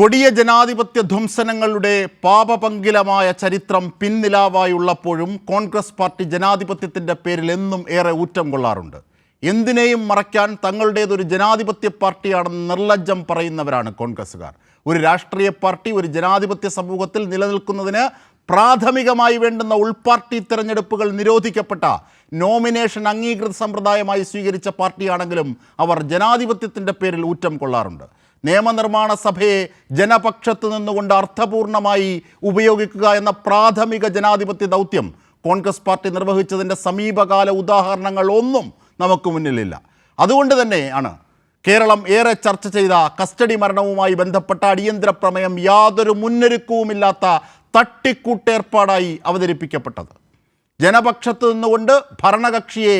കൊടിയ ജനാധിപത്യ ധ്വംസനങ്ങളുടെ പാപപങ്കിലമായ ചരിത്രം പിന്നിലാവായുള്ളപ്പോഴും കോൺഗ്രസ് പാർട്ടി ജനാധിപത്യത്തിന്റെ പേരിൽ എന്നും ഏറെ ഊറ്റം കൊള്ളാറുണ്ട്. എന്തിനേയും മറയ്ക്കാൻ തങ്ങളുടേതൊരു ജനാധിപത്യ പാർട്ടിയാണെന്ന് നിർലജ്ജം പറയുന്നവരാണ് കോൺഗ്രസ്സുകാർ. ഒരു രാഷ്ട്രീയ പാർട്ടി ഒരു ജനാധിപത്യ സമൂഹത്തിൽ നിലനിൽക്കുന്നതിന് പ്രാഥമികമായി വേണ്ടുന്ന ഉൾപാർട്ടി തിരഞ്ഞെടുപ്പുകൾ നിരോധിക്കപ്പെട്ട നോമിനേഷൻ അംഗീകൃത സമ്പ്രദായമായി സ്വീകരിച്ച പാർട്ടിയാണെങ്കിലും അവർ ജനാധിപത്യത്തിന്റെ പേരിൽ ഊറ്റം കൊള്ളാറുണ്ട്. നിയമനിർമ്മാണ സഭയെ ജനപക്ഷത്തു നിന്നുകൊണ്ട് അർത്ഥപൂർണമായി ഉപയോഗിക്കുക എന്ന പ്രാഥമിക ജനാധിപത്യ ദൗത്യം കോൺഗ്രസ് പാർട്ടി നിർവഹിച്ചതിന്റെ സമീപകാല ഉദാഹരണങ്ങൾ ഒന്നും നമുക്ക് മുന്നിലില്ല. അതുകൊണ്ട് തന്നെയാണ് കേരളം ഏറെ ചർച്ച ചെയ്ത കസ്റ്റഡി മരണവുമായി ബന്ധപ്പെട്ട അടിയന്തര പ്രമേയം യാതൊരു മുന്നൊരുക്കവുമില്ലാത്ത തട്ടിക്കൂട്ടേർപ്പാടായി അവതരിപ്പിക്കപ്പെട്ടത്. ജനപക്ഷത്ത് നിന്നുകൊണ്ട് ഭരണകക്ഷിയെ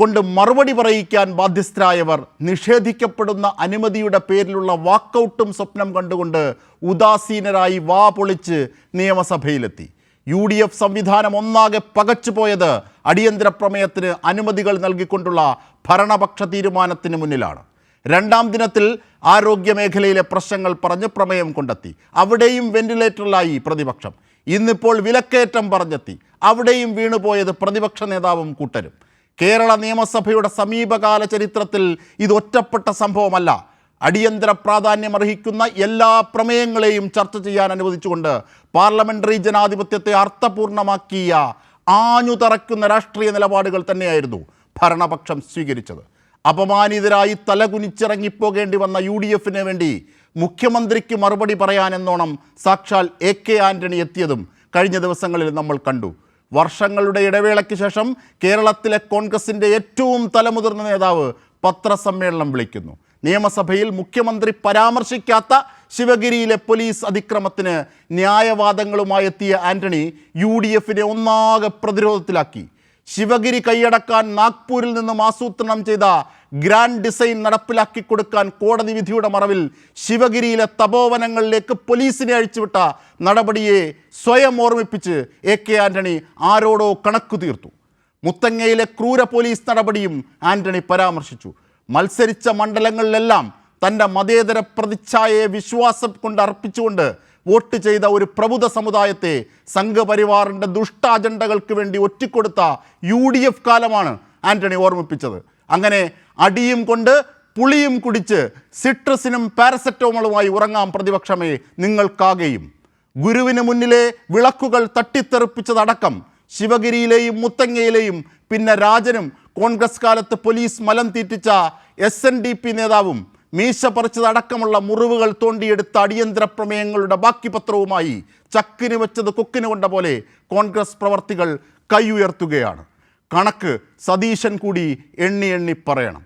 കൊണ്ട് മറുപടി പറയിക്കാൻ ബാധ്യസ്ഥരായവർ നിഷേധിക്കപ്പെടുന്ന അനുമതിയുടെ പേരിലുള്ള വാക്കൗട്ടും സ്വപ്നം കണ്ടുകൊണ്ട് ഉദാസീനരായി വാ പൊളിച്ച് നിയമസഭയിലെത്തി. യു ഡി എഫ് സംവിധാനം ഒന്നാകെ പകച്ചുപോയത് അടിയന്തര പ്രമേയത്തിന് അനുമതികൾ നൽകിക്കൊണ്ടുള്ള ഭരണപക്ഷ തീരുമാനത്തിന് മുന്നിലാണ്. രണ്ടാം ദിനത്തിൽ ആരോഗ്യമേഖലയിലെ പ്രശ്നങ്ങൾ പറഞ്ഞ് പ്രമേയം കൊണ്ടെത്തി. അവിടെയും വെന്റിലേറ്ററിലായി പ്രതിപക്ഷം. ഇന്നിപ്പോൾ വിലക്കയറ്റം പറഞ്ഞെത്തി. അവിടെയും വീണുപോയത് പ്രതിപക്ഷ നേതാവും കൂട്ടരും. കേരള നിയമസഭയുടെ സമീപകാല ചരിത്രത്തിൽ ഇത് ഒറ്റപ്പെട്ട സംഭവമല്ല. അടിയന്തര പ്രാധാന്യം അർഹിക്കുന്ന എല്ലാ പ്രമേയങ്ങളെയും ചർച്ച ചെയ്യാൻ അനുവദിച്ചുകൊണ്ട് പാർലമെന്ററി ജനാധിപത്യത്തെ അർത്ഥപൂർണമാക്കിയ ആഞ്ഞുതറക്കുന്ന രാഷ്ട്രീയ നിലപാടുകൾ തന്നെയായിരുന്നു ഭരണപക്ഷം സ്വീകരിച്ചത്. അപമാനിതരായി തലകുനിച്ചിറങ്ങിപ്പോകേണ്ടി വന്ന യു ഡി എഫിന് വേണ്ടി മുഖ്യമന്ത്രിക്ക് മറുപടി പറയാനെന്നോണം സാക്ഷാൽ എ കെ ആന്റണി എത്തിയതും കഴിഞ്ഞ ദിവസങ്ങളിൽ നമ്മൾ കണ്ടു. വർഷങ്ങളുടെ ഇടവേളയ്ക്ക് ശേഷം കേരളത്തിലെ കോൺഗ്രസിന്റെ ഏറ്റവും തലമുതിർന്ന നേതാവ് പത്രസമ്മേളനം വിളിക്കുന്നു. നിയമസഭയിൽ മുഖ്യമന്ത്രി പരാമർശിക്കാത്ത ശിവഗിരിയിലെ പോലീസ് അതിക്രമത്തിന് ന്യായവാദങ്ങളുമായി എത്തിയ ആന്റണി യു ഡി എഫിനെ ഒന്നാകെ പ്രതിരോധത്തിലാക്കി. ശിവഗിരി കൈയടക്കാൻ നാഗ്പൂരിൽ നിന്നും ആസൂത്രണം ചെയ്ത ഗ്രാൻഡ് ഡിസൈൻ നടപ്പിലാക്കി കൊടുക്കാൻ കോടതി വിധിയുടെ മറവിൽ ശിവഗിരിയിലെ തപോവനങ്ങളിലേക്ക് പോലീസിനെ അഴിച്ചുവിട്ട നടപടിയെ സ്വയം ഓർമ്മിപ്പിച്ച് എ കെ ആന്റണി ആരോടോ കണക്കു തീർത്തു. മുത്തങ്ങയിലെ ക്രൂര പോലീസ് നടപടിയും ആന്റണി പരാമർശിച്ചു. മത്സരിച്ച മണ്ഡലങ്ങളിലെല്ലാം തന്റെ മതേതര പ്രതിച്ഛായയെ വിശ്വാസം കൊണ്ട് അർപ്പിച്ചുകൊണ്ട് വോട്ട് ചെയ്ത ഒരു പ്രബുദ്ധ സമുദായത്തെ സംഘപരിവാറിന്റെ ദുഷ്ട അജണ്ടകൾക്ക് വേണ്ടി ഒറ്റിക്കൊടുത്ത യു ഡി എഫ് കാലമാണ് ആന്റണി ഓർമ്മിപ്പിച്ചത്. അങ്ങനെ അടിയും കൊണ്ട് പുളിയും കുടിച്ച് സിട്രസിനും പാരസെറ്റമോളുമായി ഉറങ്ങാം പ്രതിപക്ഷമേ നിങ്ങൾക്കാകെയും. ഗുരുവിന് മുന്നിലെ വിളക്കുകൾ തട്ടിത്തെറിപ്പിച്ചതടക്കം ശിവഗിരിയിലെയും മുത്തങ്ങയിലെയും പിന്നെ രാജനും കോൺഗ്രസ് കാലത്ത് പോലീസ് മലം തീറ്റിച്ച എസ് എൻ ഡി പി നേതാവും മീശ പറിച്ചതടക്കമുള്ള മുറിവുകൾ തോണ്ടിയെടുത്ത അടിയന്തര പ്രമേയങ്ങളുടെ ബാക്കി പത്രവുമായി ചക്കിന് വെച്ചത് കൊക്കിന് കൊണ്ട പോലെ കോൺഗ്രസ് പ്രവർത്തികൾ കൈ ഉയർത്തുകയാണ് കണക്ക് സതീശൻ കൂടി എണ്ണി എണ്ണി പറയണം.